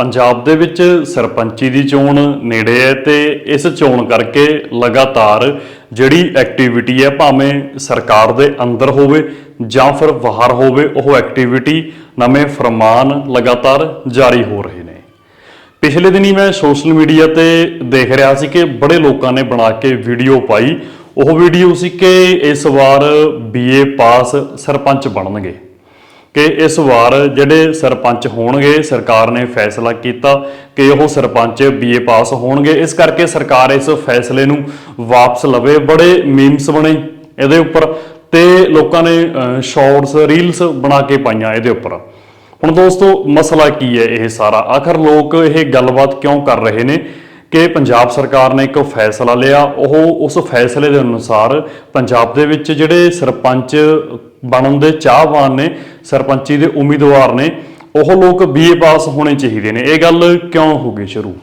ਪੰਜਾਬ ਦੇ ਵਿੱਚ ਸਰਪੰਚੀ ਦੀ ਚੋਣ ਨੇੜੇ ਹੈ ਤੇ ਇਸ ਚੋਣ ਕਰਕੇ ਲਗਾਤਾਰ ਜਿਹੜੀ ਐਕਟੀਵਿਟੀ ਹੈ ਭਾਵੇਂ ਸਰਕਾਰ ਦੇ ਅੰਦਰ ਹੋਵੇ ਜਾਂ ਫਿਰ ਬਾਹਰ ਹੋਵੇ, ਉਹ ਐਕਟੀਵਿਟੀ ਨਵੇਂ ਫਰਮਾਨ ਲਗਾਤਾਰ ਜਾਰੀ ਹੋ ਰਹੇ ਨੇ। ਪਿਛਲੇ ਦਿਨੀ ਮੈਂ ਸੋਸ਼ਲ ਮੀਡੀਆ ਤੇ ਦੇਖ ਰਿਹਾ ਸੀ ਕਿ ਬੜੇ ਲੋਕਾਂ ਨੇ ਬਣਾ ਕੇ ਵੀਡੀਓ ਪਾਈ। ਉਹ ਵੀਡੀਓ ਸੀ ਕਿ ਇਸ ਵਾਰ ਬੀਏ ਪਾਸ ਸਰਪੰਚ ਬਣਨਗੇ। ਕਿ ਇਸ ਵਾਰ ਜਿਹੜੇ ਸਰਪੰਚ ਹੋਣਗੇ, ਸਰਕਾਰ ਨੇ ਫੈਸਲਾ ਕੀਤਾ ਕਿ ਉਹ ਸਰਪੰਚ ਬੀਏ ਪਾਸ ਹੋਣਗੇ। ਇਸ ਕਰਕੇ ਸਰਕਾਰ ਇਸ ਫੈਸਲੇ ਨੂੰ ਵਾਪਸ ਲਵੇ। ਬੜੇ ਮੀਮਸ ਬਣੇ ਇਹਦੇ ਉੱਪਰ ਤੇ ਲੋਕਾਂ ਨੇ ਸ਼ਾਰਟਸ ਰੀਲਸ ਬਣਾ ਕੇ ਪਾਈਆਂ ਇਹਦੇ ਉੱਪਰ। ਹੁਣ ਦੋਸਤੋ, ਮਸਲਾ ਕੀ ਹੈ ਇਹ ਸਾਰਾ? ਆਖਰ ਲੋਕ ਇਹ ਗੱਲਬਾਤ ਕਿਉਂ ਕਰ ਰਹੇ ਨੇ? ਕਿ ਪੰਜਾਬ ਸਰਕਾਰ ਨੇ ਇੱਕ ਫੈਸਲਾ ਲਿਆ ਉਹ ਉਸ ਫੈਸਲੇ ਦੇ ਅਨੁਸਾਰ ਪੰਜਾਬ ਦੇ ਵਿੱਚ ਜਿਹੜੇ ਸਰਪੰਚ ਬਣਨ ਦੇ ਚਾਹਵਾਨ ਨੇ ਸਰਪੰਚੀ ਦੇ ਉਮੀਦਵਾਰ ਨੇ ਉਹ ਲੋਕ ਬੀਏ ਪਾਸ ਹੋਣੇ ਚਾਹੀਦੇ ਨੇ ਇਹ ਗੱਲ ਕਿਉਂ ਹੋ ਗਈ ਸ਼ੁਰੂ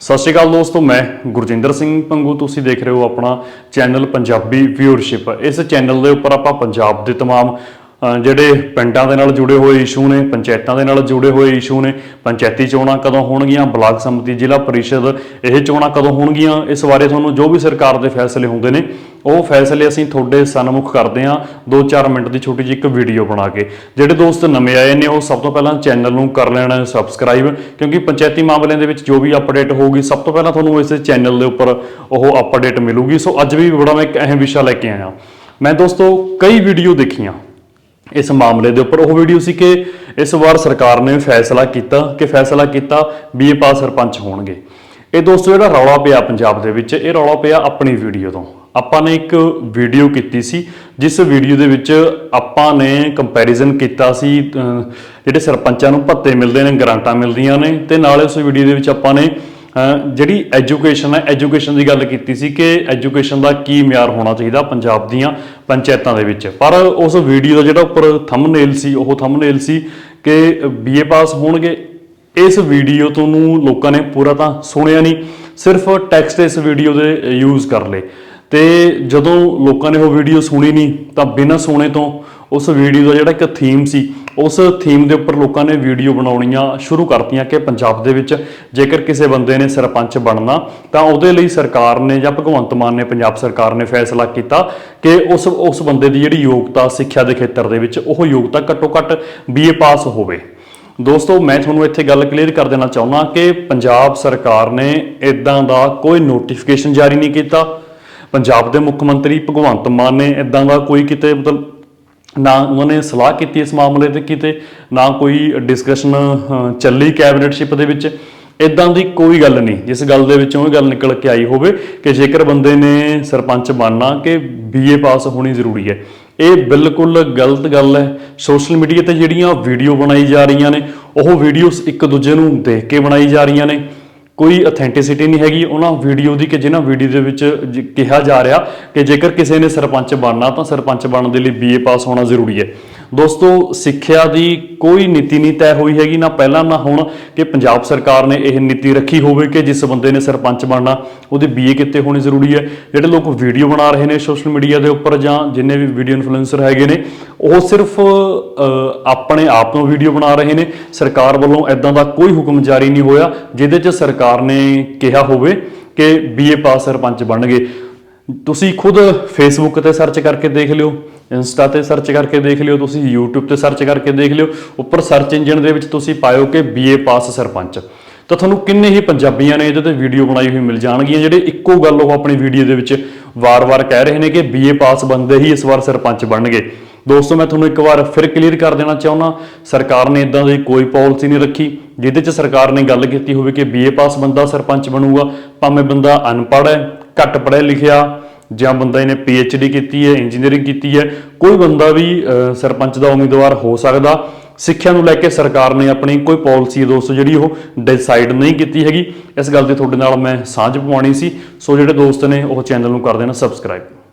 ਸਤਿ ਸ਼੍ਰੀ ਅਕਾਲ ਦੋਸਤੋ ਮੈਂ ਗੁਰਜਿੰਦਰ ਸਿੰਘ ਪੰਗੂ ਤੁਸੀਂ ਦੇਖ ਰਹੇ ਹੋ ਆਪਣਾ ਚੈਨਲ ਪੰਜਾਬੀ ਵਿਊਅਰਸ਼ਿਪ ਇਸ ਚੈਨਲ ਦੇ ਉੱਪਰ ਆਪਾਂ ਪੰਜਾਬ ਦੇ तमाम ਅ, ਜਿਹੜੇ ਪਿੰਡਾਂ ਦੇ ਨਾਲ ਜੁੜੇ ਹੋਏ ਇਸ਼ੂ ਨੇ, ਪੰਚਾਇਤਾਂ ਦੇ ਨਾਲ ਜੁੜੇ ਹੋਏ ਇਸ਼ੂ ਨੇ, ਪੰਚਾਇਤੀ ਚੋਣਾਂ ਕਦੋਂ ਹੋਣਗੀਆਂ, ਬਲਾਕ ਸੰਮਤੀ, ਜ਼ਿਲ੍ਹਾ ਪਰਿਸ਼ਦ, ਇਹ ਚੋਣਾਂ ਕਦੋਂ ਹੋਣਗੀਆਂ, ਇਸ ਬਾਰੇ ਤੁਹਾਨੂੰ ਜੋ ਵੀ ਸਰਕਾਰ ਦੇ ਫੈਸਲੇ ਹੁੰਦੇ ਨੇ, ਉਹ ਫੈਸਲੇ ਅਸੀਂ ਤੁਹਾਡੇ ਸਨਮੁਖ ਕਰਦੇ ਹਾਂ। 2-4 ਮਿੰਟ ਦੀ ਛੋਟੀ ਜਿਹੀ ਇੱਕ ਵੀਡੀਓ ਬਣਾ ਕੇ। ਜਿਹੜੇ ਦੋਸਤ ਨਵੇਂ ਆਏ ਨੇ, ਉਹ ਸਭ ਤੋਂ ਪਹਿਲਾਂ ਚੈਨਲ ਨੂੰ ਕਰ ਲੈਣਾ ਸਬਸਕ੍ਰਾਈਬ ਕਿਉਂਕਿ ਪੰਚਾਇਤੀ ਮਾਮਲਿਆਂ ਦੇ ਵਿੱਚ ਜੋ ਵੀ ਅਪਡੇਟ ਹੋਊਗੀ, ਸਭ ਤੋਂ ਪਹਿਲਾਂ ਤੁਹਾਨੂੰ ਇਸ ਚੈਨਲ ਦੇ ਉੱਪਰ ਉਹ ਅਪਡੇਟ ਮਿਲੂਗੀ। ਸੋ ਅੱਜ ਵੀ ਬੜਾ ਮੈਂ ਇੱਕ ਅਹਿਮ ਵਿਸ਼ਾ ਲੈ ਕੇ ਆਇਆ। ਮੈਂ ਦੋਸਤੋ, ਕਈ ਵੀਡੀਓ ਦੇਖੀਆਂ। ਇਸ ਮਾਮਲੇ ਦੇ ਉੱਪਰ ਉਹ ਵੀਡੀਓ ਸੀ ਕਿ ਇਸ ਵਾਰ ਸਰਕਾਰ ਨੇ ਫੈਸਲਾ ਕੀਤਾ ਕਿ ਫੈਸਲਾ ਕੀਤਾ ਬੀਏ ਪਾਸ ਸਰਪੰਚ ਹੋਣਗੇ। ਇਹ ਦੋਸਤੋ ਜਿਹੜਾ ਰੌਲਾ ਪਿਆ ਪੰਜਾਬ ਦੇ ਵਿੱਚ। ਇਹ ਰੌਲਾ ਪਿਆ ਆਪਣੀ ਵੀਡੀਓ ਤੋਂ। ਆਪਾਂ ਨੇ ਇੱਕ ਵੀਡੀਓ ਕੀਤੀ ਸੀ, ਜਿਸ ਵੀਡੀਓ ਦੇ ਵਿੱਚ ਆਪਾਂ ਨੇ ਕੰਪੈਰੀਜ਼ਨ ਕੀਤਾ ਸੀ ਜਿਹੜੇ ਸਰਪੰਚਾਂ ਨੂੰ ਭੱਤੇ ਮਿਲਦੇ ਨੇ, ਗ੍ਰਾਂਟਾਂ ਮਿਲਦੀਆਂ ਨੇ ਤੇ ਨਾਲੇ ਉਸ ਵੀਡੀਓ ਦੇ ਵਿੱਚ ਆਪਾਂ ਨੇ ਜਿਹੜੀ ਐਜੂਕੇਸ਼ਨ ਹੈ ਐਜੂਕੇਸ਼ਨ ਦੀ ਗੱਲ ਕੀਤੀ ਸੀ ਕਿ ਐਜੂਕੇਸ਼ਨ ਦਾ ਕੀ ਮਿਆਰ ਹੋਣਾ ਚਾਹੀਦਾ ਪੰਜਾਬ ਦੀਆਂ ਪੰਚਾਇਤਾਂ ਦੇ ਵਿੱਚ। ਪਰ ਉਸ ਵੀਡੀਓ ਦਾ ਜਿਹੜਾ ਉੱਪਰ ਥੰਬਨੇਲ ਸੀ, ਉਹ ਥੰਬਨੇਲ ਸੀ ਕਿ ਬੀਏ ਪਾਸ ਹੋਣਗੇ। ਇਸ ਵੀਡੀਓ ਤੋਂ ਨੂੰ ਲੋਕਾਂ ਨੇ ਪੂਰਾ ਤਾਂ ਸੁਣਿਆ ਨਹੀਂ, ਸਿਰਫ ਟੈਕਸਟ ਇਸ ਵੀਡੀਓ ਦੇ ਯੂਜ਼ ਕਰ ਲਏ। ਤੇ ਜਦੋਂ ਲੋਕਾਂ ਨੇ ਉਹ ਵੀਡੀਓ ਸੁਣੀ ਨਹੀਂ, ਤਾਂ ਬਿਨਾਂ ਸੁਣੇ ਤੋਂ ਉਸ ਵੀਡੀਓ ਦਾ ਜਿਹੜਾ ਇੱਕ ਥੀਮ ਸੀ ਉਸ ਥੀਮ ਦੇ ਉੱਪਰ ਲੋਕਾਂ ਨੇ ਵੀਡੀਓ ਬਣਾਉਣੀਆਂ ਸ਼ੁਰੂ ਕਰਤੀਆਂ ਕਿ ਪੰਜਾਬ ਦੇ ਵਿੱਚ ਜੇਕਰ ਕਿਸੇ ਬੰਦੇ ਨੇ ਸਰਪੰਚ ਬਣਨਾ, ਤਾਂ ਉਹਦੇ ਲਈ ਸਰਕਾਰ ਨੇ ਜਾਂ ਭਗਵੰਤ ਮਾਨ ਨੇ, ਪੰਜਾਬ ਸਰਕਾਰ ਨੇ ਫੈਸਲਾ ਕੀਤਾ ਕਿ ਉਸ ਉਸ ਬੰਦੇ ਦੀ ਜਿਹੜੀ ਯੋਗਤਾ ਸਿੱਖਿਆ ਦੇ ਖੇਤਰ ਦੇ ਵਿੱਚ ਉਹ ਯੋਗਤਾ ਘੱਟੋ ਘੱਟ ਬੀਏ ਪਾਸ ਹੋਵੇ। ਦੋਸਤੋ, ਮੈਂ ਤੁਹਾਨੂੰ ਇੱਥੇ ਗੱਲ ਕਲੀਅਰ ਕਰ ਦੇਣਾ ਚਾਹੁੰਦਾ ਕਿ ਪੰਜਾਬ ਸਰਕਾਰ ਨੇ ਇਦਾਂ ਦਾ ਕੋਈ ਨੋਟੀਫਿਕੇਸ਼ਨ ਜਾਰੀ ਨਹੀਂ ਕੀਤਾ। ਪੰਜਾਬ ਦੇ ਮੁੱਖ ਮੰਤਰੀ ਭਗਵੰਤ ਮਾਨ ਨੇ ਇਦਾਂ ਦਾ ਕੋਈ ਕਿਤੇ ਮਤਲਬ ਨਾ ਉਹਨਾਂ ਨੇ ਸਲਾਹ ਕੀਤੀ ਇਸ ਮਾਮਲੇ ਤੇ ਕਿਤੇ ਨਾ ਕੋਈ ਡਿਸਕਸ਼ਨ ਚੱਲੀ ਕੈਬਨਿਟਸ਼ਿਪ ਦੇ ਵਿੱਚ। ਇਦਾਂ ਦੀ ਕੋਈ ਗੱਲ ਨਹੀਂ। ਜਿਸ ਗੱਲ ਦੇ ਵਿੱਚੋਂ ਇਹ ਗੱਲ ਨਿਕਲ ਕੇ ਆਈ ਹੋਵੇ ਕਿ ਜੇਕਰ ਬੰਦੇ ਨੇ ਸਰਪੰਚ ਬਣਨਾ ਕਿ ਬੀਏ ਪਾਸ ਹੋਣੀ ਜ਼ਰੂਰੀ ਹੈ। ਇਹ ਬਿਲਕੁਲ ਗਲਤ ਗੱਲ ਹੈ। ਸੋਸ਼ਲ ਮੀਡੀਆ ਤੇ ਜਿਹੜੀਆਂ ਵੀਡੀਓ ਬਣਾਈ ਜਾ ਰਹੀਆਂ ਨੇ, ਉਹ ਵੀਡੀਓਜ਼ ਇੱਕ ਦੂਜੇ ਨੂੰ ਦੇਖ ਕੇ ਬਣਾਈ ਜਾ ਰਹੀਆਂ ਨੇ। ਕੋਈ ਅਥੈਂਟਿਸਿਟੀ ਨਹੀਂ ਹੈਗੀ। ਉਹਨਾਂ ਵੀਡੀਓ ਦੀ ਕਿ ਜਿਹਨਾਂ ਵੀਡੀਓ ਦੇ ਵਿੱਚ ਜ- ਕਿਹਾ ਜਾ ਰਿਹਾ ਕਿ ਜੇਕਰ ਕਿਸੇ ਨੇ ਸਰਪੰਚ ਬਣਨਾ, ਤਾਂ ਸਰਪੰਚ ਬਣਨ ਦੇ ਲਈ ਬੀਏ ਪਾਸ ਹੋਣਾ ਜ਼ਰੂਰੀ ਹੈ। ਦੋਸਤੋ, ਸਿੱਖਿਆ ਦੀ ਕੋਈ ਨੀਤੀ ਨਹੀਂ ਤੈਅ ਹੋਈ ਹੈਗੀ, ਨਾ ਪਹਿਲਾਂ, ਨਾ ਹੁਣ ਕਿ ਪੰਜਾਬ ਸਰਕਾਰ ਨੇ ਇਹ ਨੀਤੀ ਰੱਖੀ ਹੋਵੇ ਕਿ ਜਿਸ ਬੰਦੇ ਨੇ ਸਰਪੰਚ ਬਣਨਾ, ਉਹਦੇ ਬੀਏ ਕਿਤੇ ਹੋਣੀ ਜ਼ਰੂਰੀ ਹੈ। ਜਿਹੜੇ ਲੋਕ ਵੀਡੀਓ ਬਣਾ ਰਹੇ ਨੇ ਸੋਸ਼ਲ ਮੀਡੀਆ ਦੇ ਉੱਪਰ ਜਾਂ ਜਿੰਨੇ ਵੀ ਵੀਡੀਓ ਇਨਫਲੂਐਂਸਰ ਹੈਗੇ ਨੇ, ਉਹ ਸਿਰਫ ਆਪਣੇ ਆਪ ਨੂੰ ਵੀਡੀਓ ਬਣਾ ਰਹੇ ਨੇ। ਸਰਕਾਰ ਵੱਲੋਂ ਐਦਾਂ ਦਾ ਕੋਈ ਹੁਕਮ ਜਾਰੀ ਨਹੀਂ ਹੋਇਆ, ਜਿਹਦੇ 'ਚ ਸਰਕਾਰ ਨੇ ਕਿਹਾ ਹੋਵੇ ਕਿ ਬੀਏ ਪਾਸ ਸਰਪੰਚ ਬਣਨਗੇ। ਤੁਸੀਂ ਖੁਦ ਫੇਸਬੁੱਕ ਤੇ ਸਰਚ ਕਰਕੇ ਦੇਖ ਲਿਓ। ਇੰਸਟਾ ਤੇ ਸਰਚ ਕਰਕੇ ਦੇਖ ਲਿਓ, ਤੁਸੀਂ YouTube ਤੇ ਸਰਚ ਕਰਕੇ ਦੇਖ ਲਿਓ। ਉੱਪਰ ਸਰਚ ਇੰਜਨ ਦੇ ਵਿੱਚ ਤੁਸੀਂ ਪਾਇਓ ਕਿ ਬੀਏ ਪਾਸ ਸਰਪੰਚ। ਤਾਂ ਤੁਹਾਨੂੰ ਕਿੰਨੇ ਹੀ ਪੰਜਾਬੀਆਂ ਨੇ ਇਹਦੇ ਤੇ ਵੀਡੀਓ ਬਣਾਈ ਹੋਈ ਮਿਲ ਜਾਣਗੀਆਂ, ਜਿਹੜੇ ਇੱਕੋ ਗੱਲ ਉਹ ਆਪਣੀ ਵੀਡੀਓ ਦੇ ਵਿੱਚ ਵਾਰ-ਵਾਰ ਕਹਿ ਰਹੇ ਨੇ ਕਿ ਬੀਏ ਪਾਸ ਬੰਦੇ ਹੀ ਇਸ ਵਾਰ ਸਰਪੰਚ ਬਣਨਗੇ। ਦੋਸਤੋ, ਮੈਂ ਤੁਹਾਨੂੰ ਇੱਕ ਵਾਰ ਫਿਰ ਕਲੀਅਰ ਕਰ ਦੇਣਾ ਚਾਹੁੰਦਾ, ਸਰਕਾਰ ਨੇ ਇਦਾਂ ਦੀ ਕੋਈ ਪਾਲਿਸੀ ਨਹੀਂ ਰੱਖੀ, ਜਿਹਦੇ 'ਚ ਸਰਕਾਰ ਨੇ ਗੱਲ ਕੀਤੀ ਹੋਵੇ ਕਿ ਬੀਏ ਪਾਸ ਬੰਦਾ ਸਰਪੰਚ ਬਣੂਗਾ। ਭਾਵੇਂ ਬੰਦਾ ਅਨਪੜ੍ਹ ਹੈ, ਘੱਟ ਪੜ੍ਹਿਆ ਲਿਖਿਆ ਜਾਂ ਬੰਦਾ ਇਹਨੇ ਡੀ ਕੀਤੀ ਹੈ ਇੰਜੀਨੀਅਰਿੰਗ ਕੀਤੀ ਹੈ, ਕੋਈ ਬੰਦਾ ਵੀ ਸਰਪੰਚ ਦਾ ਉਮੀਦਵਾਰ ਹੋ ਸਕਦਾ। ਸਿੱਖਿਆ ਨੂੰ ਲੈ ਕੇ ਸਰਕਾਰ ਨੇ ਆਪਣੀ ਕੋਈ ਪਾਲਿਸੀ ਦੋਸਤੋ ਜਿਹੜੀ ਉਹ ਡਿਸਾਈਡ ਨਹੀਂ ਕੀਤੀ ਹੈਗੀ। ਇਸ ਗੱਲ ਦੀ ਤੁਹਾਡੇ ਨਾਲ ਮੈਂ ਸਾਂਝ ਪਵਾਉਣੀ ਸੀ। ਸੋ ਜਿਹੜੇ ਦੋਸਤ ਨੇ ਉਹ ਚੈਨਲ ਨੂੰ ਕਰ ਦੇਣਾ ਸਬਸਕ੍ਰਾਈਬ